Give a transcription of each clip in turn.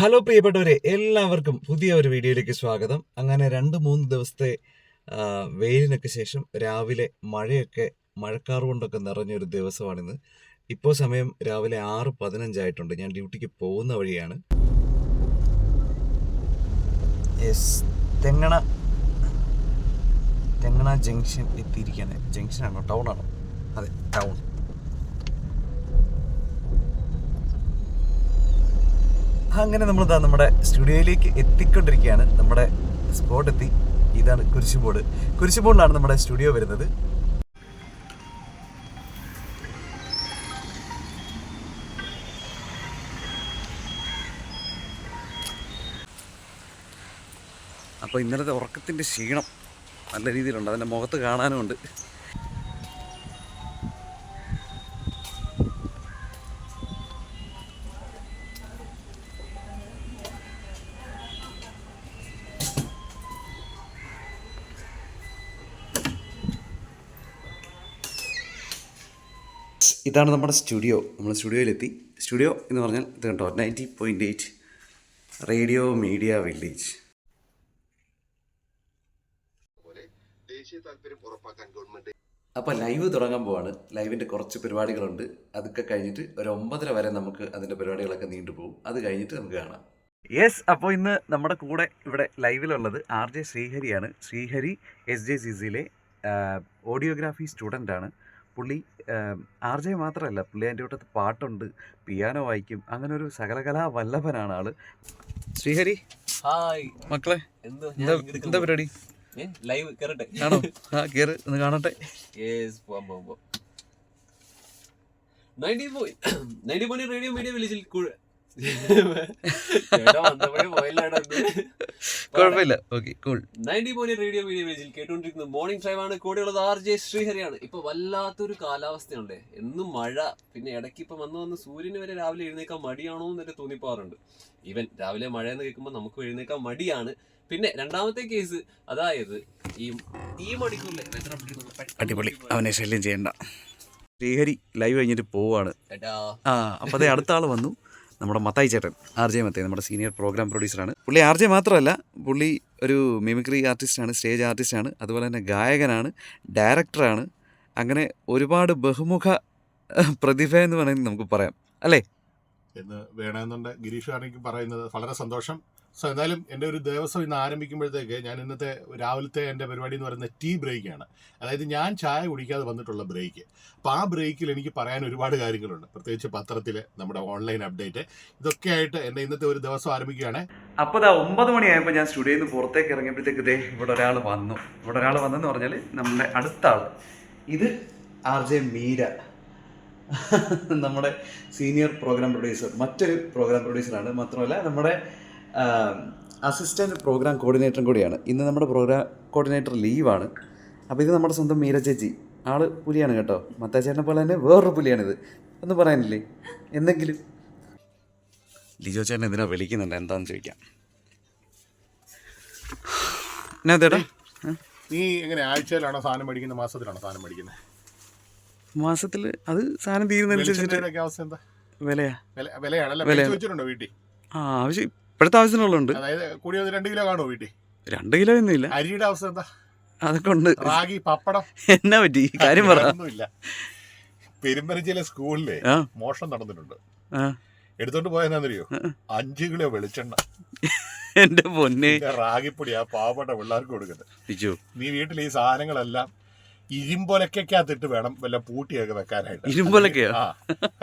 Hello പ്രിയപ്പെട്ടവരെ എല്ലാവർക്കും പുതിയ ഒരു വീഡിയോയിലേക്ക് സ്വാഗതം. അങ്ങനെ രണ്ട് മൂന്ന് ദിവസത്തെ വെയിലിനൊക്കെ ശേഷം രാവിലെ മഴയൊക്കെ മഴക്കാറ് കൊണ്ടൊക്കെ നിറഞ്ഞൊരു ദിവസമാണിന്ന്. ഇപ്പോൾ സമയം രാവിലെ ആറ് പതിനഞ്ചായിട്ടുണ്ട്. ഞാൻ ഡ്യൂട്ടിക്ക് പോകുന്ന വഴിയാണ്. യെസ് തെങ്ങണ തെങ്ങണ ജംഗ്ഷൻ എത്തിയിരിക്കുകയാണ്. ജംഗ്ഷനാണോ? ടൗണാണോ? അതെ ടൗൺ. അങ്ങനെ നമ്മൾ ഇതാ നമ്മുടെ സ്റ്റുഡിയോയിലേക്ക് എത്തിക്കൊണ്ടിരിക്കുകയാണ്. നമ്മുടെ സ്പോട്ട് എത്തി. ഇതാണ് കുരിശുബോർഡ് കുരിശുബോർഡിലാണ് നമ്മുടെ സ്റ്റുഡിയോ വരുന്നത്. അപ്പോൾ ഇന്നലത്തെ ഉറക്കത്തിന്റെ ക്ഷീണം നല്ല രീതിയിലുണ്ട്. അതിന്റെ മുഖത്ത് കാണാനുമുണ്ട്. ഇതാണ് നമ്മുടെ സ്റ്റുഡിയോ. നമ്മൾ സ്റ്റുഡിയോയിലെത്തി. സ്റ്റുഡിയോ എന്ന് പറഞ്ഞാൽ ഇത് കണ്ടോ? Ninety point eight radio media village അപ്പോൾ ലൈവ് തുടങ്ങാൻ പോവാണ്. ലൈവിന്റെ കുറച്ച് പരിപാടികളുണ്ട്. അതൊക്കെ കഴിഞ്ഞിട്ട് ഒരു ഒമ്പതര വരെ നമുക്ക് അതിന്റെ പരിപാടികളൊക്കെ നീണ്ടുപോകും അത് കഴിഞ്ഞിട്ട് നമുക്ക് കാണാം. യെസ് അപ്പോൾ ഇന്ന് നമ്മുടെ കൂടെ ഇവിടെ ലൈവിലുള്ളത് ആർ ജെ ശ്രീഹരിയാണ്. ശ്രീഹരി എസ് ജെ സി സിയിലെ ഓഡിയോഗ്രാഫി സ്റ്റുഡന്റ് ആണ്. പുള്ളി ആർ ജെ മാത്രമല്ല പുള്ളി അതിന്റെ കൂട്ടത്ത് പാട്ടുണ്ട് പിയാനോ വായിക്കും അങ്ങനെ ഒരു സകലകലാ വല്ലഭനാണ് ആൾ. ശ്രീഹരി ഹായ്. മക്കളെ എന്തോ പരിപാടി? ലൈവ് കേറട്ടെ? ആണോ? ആ കേറ് ഒന്ന് കാണട്ടെ. പോവാം പോവാം പോവാം. നയന്റി പോയി. നയന്റി പോയിന്റ് റേഡിയോ മീഡിയ വിളിച്ചിൽ കുഴപ്പമില്ല. Okay cool ninety point radio media morning drive ആണ്. കൂടെയുള്ളത് ആർ ജെ ശ്രീഹരിയാണ്. ഇപ്പൊ വല്ലാത്തൊരു കാലാവസ്ഥയുണ്ട്. എന്നും മഴ പിന്നെ ഇടയ്ക്ക് ഇപ്പൊ വന്ന് വന്ന് സൂര്യന് വരെ രാവിലെ എഴുന്നേക്കാൻ മടിയാണോ എന്നൊക്കെ തോന്നിപ്പോറുണ്ട്. ഈവൻ രാവിലെ മഴ എന്ന് കേൾക്കുമ്പോൾ നമുക്ക് എഴുന്നേക്കാൻ മടിയാണ്. പിന്നെ രണ്ടാമത്തെ കേസ് അതായത് ഈ ഈ മണിക്കൂറിലെ അടിപൊളി. അവനെ ശല്യം ചെയ്യണ്ട. ശ്രീഹരി ലൈവ് കഴിഞ്ഞിട്ട് പോവാണ്. ആ അപ്പോൾ അതേ അടുത്ത ആൾ വന്നു. നമ്മുടെ മത്തായി ചേട്ടൻ ആർ ജെ മത്തായി നമ്മുടെ സീനിയർ പ്രോഗ്രാം പ്രൊഡ്യൂസറാണ് പുള്ളി ആർ ജെ മാത്രമല്ല പുള്ളി ഒരു മിമിക്രി ആർട്ടിസ്റ്റാണ് സ്റ്റേജ് ആർട്ടിസ്റ്റാണ് അതുപോലെ തന്നെ ഗായകനാണ് ഡയറക്ടറാണ് അങ്ങനെ ഒരുപാട് ബഹുമുഖ പ്രതിഭ എന്ന് വേണമെങ്കിൽ നമുക്ക് പറയാം. അല്ലേ? എന്ന് വേണമെന്നുണ്ട് ഗിരീഷ് ആണെങ്കിൽ പറയുന്നത് വളരെ സന്തോഷം. സോ എന്തായാലും എന്റെ ഒരു ദിവസം ഇന്ന് ആരംഭിക്കുമ്പോഴത്തേക്ക് ഞാൻ ഇന്നത്തെ രാവിലത്തെ എന്റെ പരിപാടി എന്ന് പറയുന്നത് ടീ ബ്രേക്കാണ്. അതായത് ഞാൻ ചായ കുടിക്കാതെ വന്നിട്ടുള്ള ബ്രേക്ക്. അപ്പോൾ ആ ബ്രേക്കിൽ എനിക്ക് പറയാൻ ഒരുപാട് കാര്യങ്ങളുണ്ട്. പ്രത്യേകിച്ച് പത്രത്തിൽ നമ്മുടെ ഓൺലൈൻ അപ്ഡേറ്റ്. ഇതൊക്കെ ആയിട്ട് എന്റെ ഇന്നത്തെ ഒരു ദിവസം ആരംഭിക്കുകയാണ്. അപ്പോൾ ദാ ഒമ്പത് മണിയായപ്പോൾ ഞാൻ സ്റ്റുഡിയോയിൽ നിന്ന് പുറത്തേക്ക് ഇറങ്ങിയപ്പോഴത്തേക്ക് ഇതേ ഇവിടെ ഒരാൾ വന്നു. ഇവിടെ ഒരാൾ വന്നെന്ന് പറഞ്ഞാൽ നമ്മുടെ അടുത്ത ആൾ ഇത് ആർ ജെ മീര. നമ്മുടെ സീനിയർ പ്രോഗ്രാം പ്രൊഡ്യൂസർ. മറ്റൊരു പ്രോഗ്രാം പ്രൊഡ്യൂസറാണ്. മാത്രമല്ല നമ്മുടെ അസിസ്റ്റന്റ് പ്രോഗ്രാം കോർഡിനേറ്ററും കൂടിയാണ്. ഇന്ന് നമ്മുടെ പ്രോഗ്രാം കോർഡിനേറ്റർ ലീവാണ് അപ്പോൾ ഇത് നമ്മുടെ സ്വന്തം മീര ചേച്ചി. ആൾ പുലിയാണ് കേട്ടോ. മത്താച്ചേട്ടനെ പോലെ തന്നെ വേറൊരു പുലിയാണിത്. ഒന്നും പറയാനില്ലേ? എന്തെങ്കിലും? ലിജോ ചേട്ടൻ എന്തിനാ വിളിക്കുന്നുണ്ട്? എന്താണെന്ന് ചോദിക്കാം. എന്നാ ചേട്ടാ? നീ എങ്ങനെ ആഴ്ചയിലാണോ സാധനം മേടിക്കുന്നത് മാസത്തിലാണോ സാധനം മേടിക്കുന്നത് മാസത്തിൽ അത് സാധനം തീരുന്നതനുസരിച്ചിട്ട് അവസ്ഥ എന്താ? വിലയാ. വില വിലയാണല്ലേ? വീട്ടിൽ? ആ ആവശ്യം ഇപ്പോഴത്തെ ആവശ്യത്തിനുള്ളുണ്ട് അതായത് കൂടിയത് രണ്ട് കിലോ കാണുമോ വീട്ടിൽ? രണ്ട് കിലോ ഒന്നും ഇല്ല അരിയുടെ അവസ്ഥ എന്താ? അതൊക്കെ ഉണ്ട്. റാഗി പപ്പടം? എന്നാ പറ്റി? കാര്യം പറ. ഒന്നുമില്ല. പെരുമ്പരച്ചിലെ സ്കൂളിലെ മോഷണം നടന്നിട്ടുണ്ട്. എടുത്തോണ്ട് പോയെന്നറിയോ അഞ്ചു കിലോ വെളിച്ചെണ്ണ. എന്റെ പൊന്നെ. റാഗിപ്പൊടി ആ പാവപ്പെട്ട പിള്ളേർക്ക് കൊടുക്കുന്നത്. നീ വീട്ടിൽ ഈ സാധനങ്ങളെല്ലാം ഇരുമ്പൊലക്കകത്തിട്ട് വേണം വല്ല പൂട്ടിയൊക്കെ വെക്കാനായിട്ട്. ഇരുമ്പൊലക്കയോ? ആ.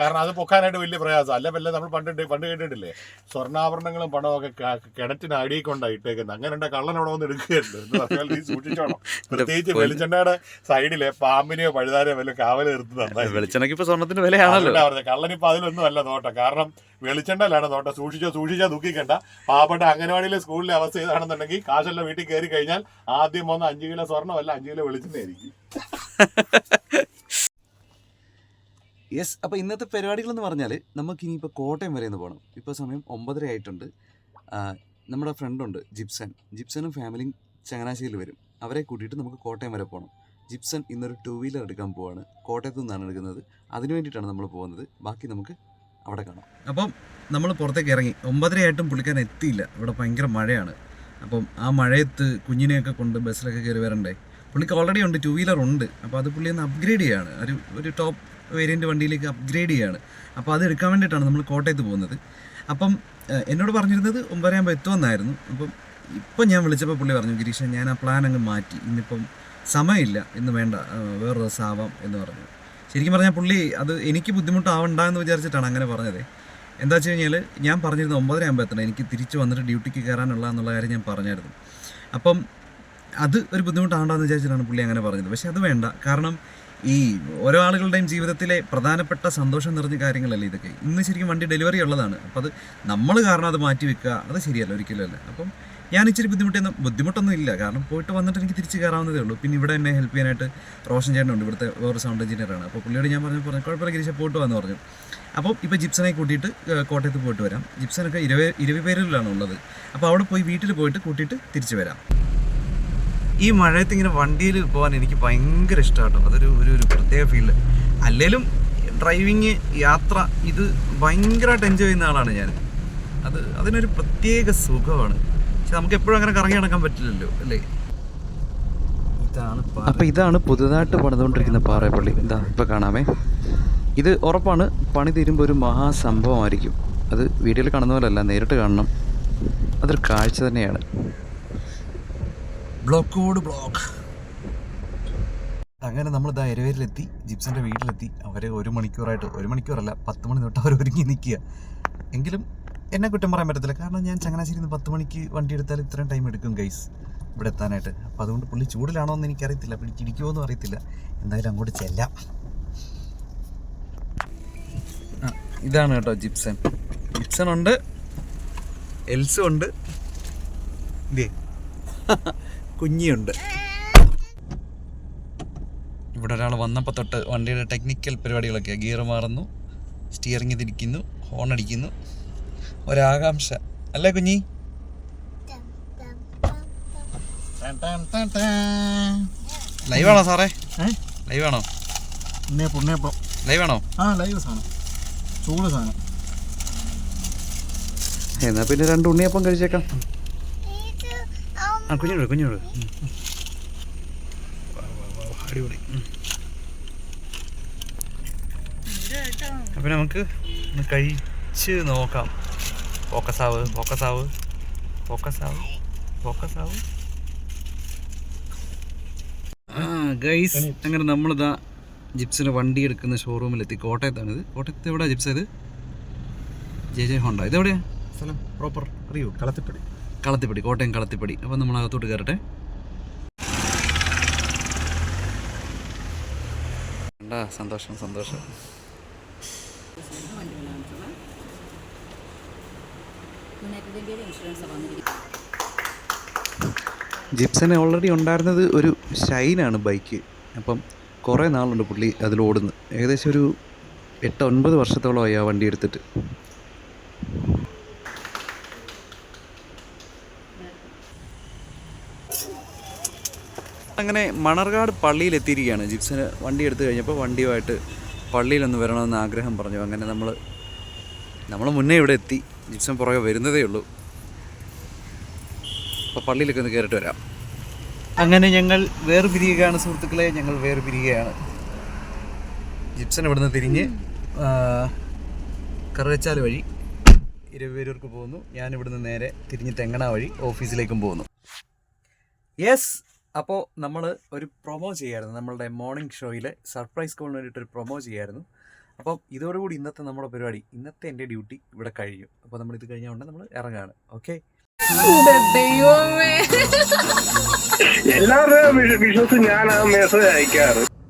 കാരണം അത് പൊക്കാനായിട്ട് വലിയ പ്രയാസം. അല്ല വല്ല നമ്മൾ പണ്ട് പണ്ട് കേട്ടിട്ടില്ലേ? സ്വർണാഭരണങ്ങളും പണവും ഒക്കെ ക- കിണറ്റിന് അടിയിൽ കൊണ്ടാണ് ഇട്ടേക്കുന്നത് അങ്ങനെ ഉണ്ടെ കള്ളൻ അവിടെ വന്ന് എടുക്കുകയല്ലോ എന്ന് പറഞ്ഞാൽ നീ സൂക്ഷിച്ചോണം. പ്രത്യേകിച്ച്. വെളിച്ചെണ്ണയുടെ സൈഡിലെ പാമ്പിനെയോ പഴുതാരെയോ വല്ല കാവൽ നിർത്തി നന്നായി. വെളിച്ചെണ്ണയ്ക്ക് ഇപ്പൊ സ്വർണത്തിന് വിലയാണല്ലോ. കള്ളനിപ്പോ അതിലൊന്നും അല്ല നോട്ടം കാരണം വെളിച്ചെണ്ണയിലാണ് നോട്ടം സൂക്ഷിച്ചോ സൂക്ഷിച്ചോ ദുഃഖിക്കണ്ട. പാവപ്പെട്ട അംഗനവാടിയിലെ സ്കൂളിലെ അവസ്ഥ ഏതാണെന്നുണ്ടെങ്കിൽ കാശെല്ലാം വീട്ടിൽ കയറി കഴിഞ്ഞാൽ ആദ്യം വന്ന് അഞ്ചു കിലോ സ്വർണമല്ല അഞ്ചു കിലോ വെളിച്ചെണ്ണയായിരിക്കും യെസ് അപ്പോൾ ഇന്നത്തെ പരിപാടികളെന്ന് പറഞ്ഞാൽ നമുക്ക് ഇനിയിപ്പോൾ കോട്ടയം വരെ ഒന്ന് പോകണം ഇപ്പോൾ സമയം ഒമ്പതര ആയിട്ടുണ്ട്. നമ്മുടെ ഫ്രണ്ടുണ്ട് ജിപ്സൺ. ജിപ്സനും ഫാമിലിയും ചങ്ങനാശ്ശേരിയിൽ വരും. അവരെ കൂട്ടിയിട്ട് നമുക്ക് കോട്ടയം വരെ പോകണം ജിപ്സൺ ഇന്നൊരു ടൂ വീലർ എടുക്കാൻ പോവാണ്. കോട്ടയത്തു നിന്നാണ് എടുക്കുന്നത്. അതിനു വേണ്ടിയിട്ടാണ് നമ്മൾ പോകുന്നത്. ബാക്കി നമുക്ക് അവിടെ കാണാം. അപ്പം നമ്മൾ പുറത്തേക്ക് ഇറങ്ങി. ഒമ്പതരയായിട്ടും പുള്ളിക്കാരൻ എത്തിയില്ല. ഇവിടെ ഭയങ്കര മഴയാണ്. അപ്പം ആ മഴയത്ത് കുഞ്ഞിനെയൊക്കെ കൊണ്ട് ബസ്സിലൊക്കെ കയറി വരണ്ടേ? പുള്ളിക്ക് ഓൾറെഡി ഉണ്ട് ടു വീലർ ഉണ്ട്. അപ്പോൾ അത് പുള്ളി ഒന്ന് അപ്ഗ്രേഡ് ചെയ്യാണ്. ഒരു ഒരു ടോപ്പ് വേരിയന്റ് വണ്ടിയിലേക്ക് അപ്ഗ്രേഡ് ചെയ്യാണ്. അപ്പോൾ അത് എടുക്കാൻ വേണ്ടിയിട്ടാണ് നമ്മൾ കോട്ടയത്ത് പോകുന്നത്. അപ്പം എന്നോട് പറഞ്ഞിരുന്നത് ഒമ്പതരയാകുമ്പോൾ എത്തുമെന്നായിരുന്നു. അപ്പം ഇപ്പം ഞാൻ വിളിച്ചപ്പോൾ പുള്ളി പറഞ്ഞു ഗിരീഷ് ഞാൻ ആ പ്ലാൻ അങ്ങ് മാറ്റി. ഇന്നിപ്പം സമയമില്ല. ഇന്ന് വേണ്ട. വേറൊരു വേറെ ദിവസം ആവാം എന്ന് പറഞ്ഞു. ശരിക്കും പറഞ്ഞാൽ പുള്ളി അത് എനിക്ക് ബുദ്ധിമുട്ടാവണ്ട എന്ന് വിചാരിച്ചിട്ടാണ് അങ്ങനെ പറഞ്ഞത്. എന്താ വെച്ച് കഴിഞ്ഞാൽ ഞാൻ പറഞ്ഞിരുന്നത് ഒമ്പതര ആകുമ്പോൾ എത്തണം. എനിക്ക് തിരിച്ച് വന്നിട്ട് ഡ്യൂട്ടിക്ക് കയറാനുള്ള എന്നുള്ള കാര്യം ഞാൻ പറഞ്ഞായിരുന്നു. അപ്പം അത് ഒരു ബുദ്ധിമുട്ടാണ്ടെന്ന് വിചാരിച്ചിട്ടാണ് പുള്ളി അങ്ങനെ പറഞ്ഞത്. പക്ഷേ അത് വേണ്ട. കാരണം ഈ ഓരോ ആളുകളുടെയും ജീവിതത്തിലെ പ്രധാനപ്പെട്ട സന്തോഷം നിറഞ്ഞ കാര്യങ്ങളല്ലേ ഇതൊക്കെ. ഇന്ന് ശരിക്കും വണ്ടി ഡെലിവറി ഉള്ളതാണ്. അപ്പോൾ അത് നമ്മൾ കാരണം അത് മാറ്റി വെക്കുക അത് ശരിയല്ല ഒരിക്കലും അല്ല. അപ്പം ഞാൻ ഇച്ചിരി ബുദ്ധിമുട്ടൊന്നും ബുദ്ധിമുട്ടൊന്നും ഇല്ല. കാരണം പോയിട്ട് വന്നിട്ട് എനിക്ക് തിരിച്ച് കയറാവുന്നതേ ഉള്ളൂ. പിന്നെ ഇവിടെ എന്നെ ഹെൽപ്പ് ചെയ്യാനായിട്ട് റോഷൻ ചേട്ടനുണ്ട്. ഇവിടുത്തെ വേറെ സൗണ്ട് എഞ്ചിനീയറാണ് അപ്പോൾ പുള്ളിയോട് ഞാൻ പറഞ്ഞു പറഞ്ഞു കുഴപ്പമില്ല ഗിരീഷ പോയിട്ട് വന്ന് പറഞ്ഞു. അപ്പോൾ ഇപ്പോൾ ജിപ്സനെ കൂട്ടിയിട്ട് കോട്ടയത്ത് പോയിട്ട് വരാം. ജിപ്സനൊക്കെ ഇരുപത് ഇരുപത് പേരിലാണ് ഉള്ളത്. അപ്പോൾ അവിടെ പോയി വീട്ടിൽ പോയിട്ട് കൂട്ടിയിട്ട് തിരിച്ചു വരാം. ഈ മഴയത്ത് ഇങ്ങനെ വണ്ടിയിൽ പോകാൻ എനിക്ക് ഭയങ്കര ഇഷ്ടമാണ് അതൊരു ഒരു ഒരു പ്രത്യേക ഫീൽ അല്ലെങ്കിലും ഡ്രൈവിങ് യാത്ര ഇത് ഭയങ്കരമായിട്ട് എൻജോയ് ചെയ്യുന്ന ആളാണ് ഞാൻ. അത് അതിനൊരു പ്രത്യേക സുഖമാണ്. പക്ഷെ നമുക്ക് എപ്പോഴും അങ്ങനെ കറങ്ങി നടക്കാൻ പറ്റില്ലല്ലോ അല്ലേ? ഇതാണ് അപ്പോൾ ഇതാണ് പുതുതായിട്ട് പണിതുകൊണ്ടിരിക്കുന്ന പാറയപ്പള്ളി. ഇതാ ഇപ്പൊ കാണാമേ. ഇത് ഉറപ്പാണ് പണി തീരുമ്പോൾ ഒരു മഹാസംഭവമായിരിക്കും. അത് വീഡിയോയിൽ കാണുന്ന പോലെയല്ല നേരിട്ട് കാണണം. അതൊരു കാഴ്ച തന്നെയാണ്. ബ്ലോക്കോട് ബ്ലോക്ക്. അങ്ങനെ നമ്മൾ ഇതാ എരവേരിലെത്തി ജിപ്സിന്റെ വീട്ടിലെത്തി. അവർ ഒരു മണിക്കൂറായിട്ട് ഒരു മണിക്കൂറല്ല പത്ത് മണി തൊട്ട് അവർ ഒരുങ്ങി നിൽക്കുക. എങ്കിലും എന്നെ കുറ്റം പറയാൻ പറ്റത്തില്ല. കാരണം ഞാൻ ചങ്ങനാശ്ശേരി നിന്ന് പത്ത് മണിക്ക് വണ്ടി എടുത്താൽ ഇത്രയും ടൈം എടുക്കും ഗൈസ് ഇവിടെ എത്താനായിട്ട്. അപ്പോൾ അതുകൊണ്ട് പുള്ളി ചൂടിലാണോ എന്ന് എനിക്കറിയത്തില്ല. പിടിച്ചിരിക്കുമോ എന്നും അറിയത്തില്ല. എന്തായാലും അങ്ങോട്ട് ചെല്ലാം. ഇതാണ് കേട്ടോ ജിപ്സൺ. ജിപ്സൺ ഉണ്ട്. എൽസും ഉണ്ട്. കുഞ്ഞിയുണ്ട്. ഇവിടെ ഒരാൾ വന്നപ്പോൾ തൊട്ട് വണ്ടിയുടെ ടെക്നിക്കൽ പരിപാടികളൊക്കെ ഗിയർ മാറുന്നു. സ്റ്റിയറിംഗ് തിരിക്കുന്നു ഹോൺ അടിക്കുന്നു. ഒരാകാംക്ഷ. അല്ലേ കുഞ്ഞി? ലൈവാണോ സാറേ? ലൈവാണോ? ഉണ്ണിയപ്പം ഉണ്ണിയപ്പം ലൈവാണോ? ആ ലൈവ് സാധനം. ചൂട് സാധനം. എന്നാ പിന്നെ രണ്ട് ഉണ്ണിയപ്പം കഴിച്ചേക്കാം. ആ കുഞ്ഞോട് കുഞ്ഞോട് അടിപൊളി. അപ്പം നമുക്ക് കഴിച്ച് നോക്കാം. ഫോക്കസ് ആവ് ഫോക്കസ് ആവ് ഫോക്കസ് ആവ് ഫോക്കസ് ആവ് ആ ഗൈസ് അങ്ങനെ നമ്മളിതാ ജിപ്സിന് വണ്ടി എടുക്കുന്ന ഷോറൂമിലെത്തി കോട്ടയത്താണിത് കോട്ടയത്ത് എവിടെയാണ് ജിപ്സ് ഇത്? J J Honda. ഇതെവിടെയാ? സ്ഥലം പ്രോപ്പർ അറിയൂ. കളത്തിപ്പടി. കളത്തിപ്പടി കോട്ടയം കളത്തിപ്പടി. അപ്പം നമ്മൾ അകത്തോട്ട് കയറട്ടെ സന്തോഷം സന്തോഷം. ഇൻഷുറൻസ് ജിപ്സന് ഓൾറെഡി ഉണ്ടായിരുന്നത് ഒരു ഷൈനാണ് ബൈക്ക് അപ്പം കുറേ നാളുണ്ട് പുള്ളി അതിൽ ഓടുന്നു ഏകദേശം ഒരു എട്ട് ഒൻപത് വർഷത്തോളമായി ആ വണ്ടി എടുത്തിട്ട്. അങ്ങനെ മണർകാട് പള്ളിയിൽ എത്തിയിരിക്കുകയാണ്. ജിപ്സിന് വണ്ടി എടുത്തു കഴിഞ്ഞപ്പോൾ വണ്ടിയുമായിട്ട് പള്ളിയിലൊന്ന് വരണമെന്ന് ആഗ്രഹം പറഞ്ഞു. അങ്ങനെ നമ്മൾ നമ്മൾ മുന്നേ ഇവിടെ എത്തി. ജിപ്സൺ പുറകെ വരുന്നതേ ഉള്ളൂ. അപ്പോൾ പള്ളിയിലൊക്കെ ഒന്ന് കയറിട്ട് വരാം. അങ്ങനെ ഞങ്ങൾ വേർപിരിയുകയാണ് സുഹൃത്തുക്കളെ ഞങ്ങൾ വേർപിരിയുകയാണ്. ജിപ്സൺ ഇവിടുന്ന് തിരിഞ്ഞ് കറുകച്ചാൽ വഴി ഇരുപേരൂർക്ക് പോകുന്നു. ഞാൻ ഇവിടുന്ന് നേരെ തിരിഞ്ഞ് തെങ്ങണ വഴി ഓഫീസിലേക്കും പോകുന്നു. യെസ് അപ്പോൾ നമ്മൾ ഒരു പ്രൊമോ ചെയ്യായിരുന്നു. നമ്മളുടെ മോർണിംഗ് ഷോയിൽ സർപ്രൈസ് കോളിന് വേണ്ടിയിട്ട് ഒരു പ്രൊമോ ചെയ്യായിരുന്നു. അപ്പം ഇതോടുകൂടി ഇന്നത്തെ നമ്മുടെ പരിപാടി ഇന്നത്തെ എന്റെ ഡ്യൂട്ടി ഇവിടെ കഴിയും അപ്പോൾ നമ്മൾ ഇത് കഴിഞ്ഞ ഉടനെ നമ്മൾ ഇറങ്ങാണ്. ഓക്കെ?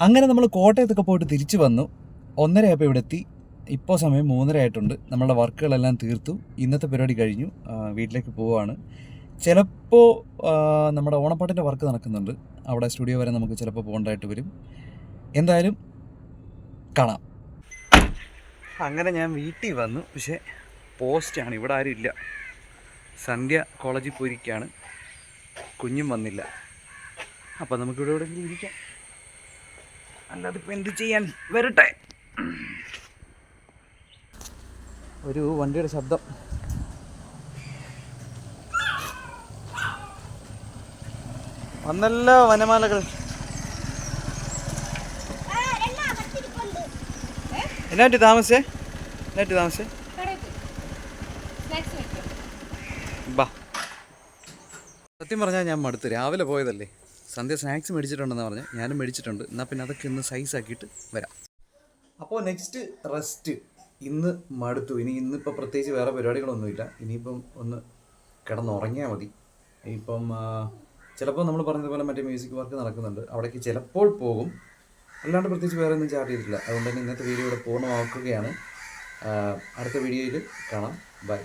അങ്ങനെ നമ്മൾ കോട്ടയത്തൊക്കെ പോയിട്ട് തിരിച്ചു വന്നു. ഒന്നരയായപ്പോൾ ഇവിടെ എത്തി. ഇപ്പോൾ സമയം മൂന്നര ആയിട്ടുണ്ട് നമ്മളുടെ വർക്കുകളെല്ലാം തീർത്തു. ഇന്നത്തെ പരിപാടി കഴിഞ്ഞു. വീട്ടിലേക്ക് പോവുകയാണ്. ചിലപ്പോൾ നമ്മുടെ ഓണപ്പാട്ടിന്റെ വർക്ക് നടക്കുന്നുണ്ട്. അവിടെ സ്റ്റുഡിയോ വരെ നമുക്ക് ചിലപ്പോൾ പോകേണ്ടതായിട്ട് വരും. എന്തായാലും കാണാം. അങ്ങനെ ഞാൻ വീട്ടിൽ വന്നു. പക്ഷേ പോസ്റ്റാണ് ഇവിടെ ആരും ഇല്ല. സന്ധ്യ കോളേജിൽ പോയിരിക്കുകയാണ്. കുഞ്ഞും വന്നില്ല. അപ്പോൾ നമുക്കിവിടെ എവിടെയെങ്കിലും ഇരിക്കാം. അല്ലാതെ ഇപ്പം എന്ത് ചെയ്യാൻ? വരട്ടെ. ഒരു വണ്ടിയുടെ ശബ്ദം. വന്നല്ലോ വനമാലകൾ. എന്നാ പറ്റി താമസേ എന്നാ പറ്റി താമസേ ബാ. സത്യം പറഞ്ഞാൽ ഞാൻ മടുത്ത്. രാവിലെ പോയതല്ലേ. സന്ധ്യ സ്നാക്സ് മേടിച്ചിട്ടുണ്ടെന്ന് പറഞ്ഞ്. ഞാനും മേടിച്ചിട്ടുണ്ട്. എന്നാൽ പിന്നെ അതൊക്കെ ഇന്ന് സൈസ് ആക്കിയിട്ട് വരാം. അപ്പോൾ നെക്സ്റ്റ് റെസ്റ്റ് ഇന്ന് മടുത്തു. ഇനി ഇന്നിപ്പോൾ പ്രത്യേകിച്ച് വേറെ പരിപാടികളൊന്നുമില്ല. ഇനിയിപ്പം ഒന്ന് കിടന്നുറങ്ങിയാൽ മതി. ഇപ്പം ചിലപ്പോൾ നമ്മൾ പറഞ്ഞതുപോലെ മറ്റേ മ്യൂസിക് വർക്ക് നടക്കുന്നുണ്ട്. അവിടേക്ക് ചിലപ്പോൾ പോകും. അല്ലാണ്ട് പ്രത്യേകിച്ച് വേറെ ഒന്നും ചാർട്ട് ചെയ്തിട്ടില്ല. അതുകൊണ്ട് തന്നെ ഇന്നത്തെ വീഡിയോ ഇവിടെ പൂർണമാക്കുകയാണ്. അടുത്ത വീഡിയോയിൽ കാണാം. ബൈ.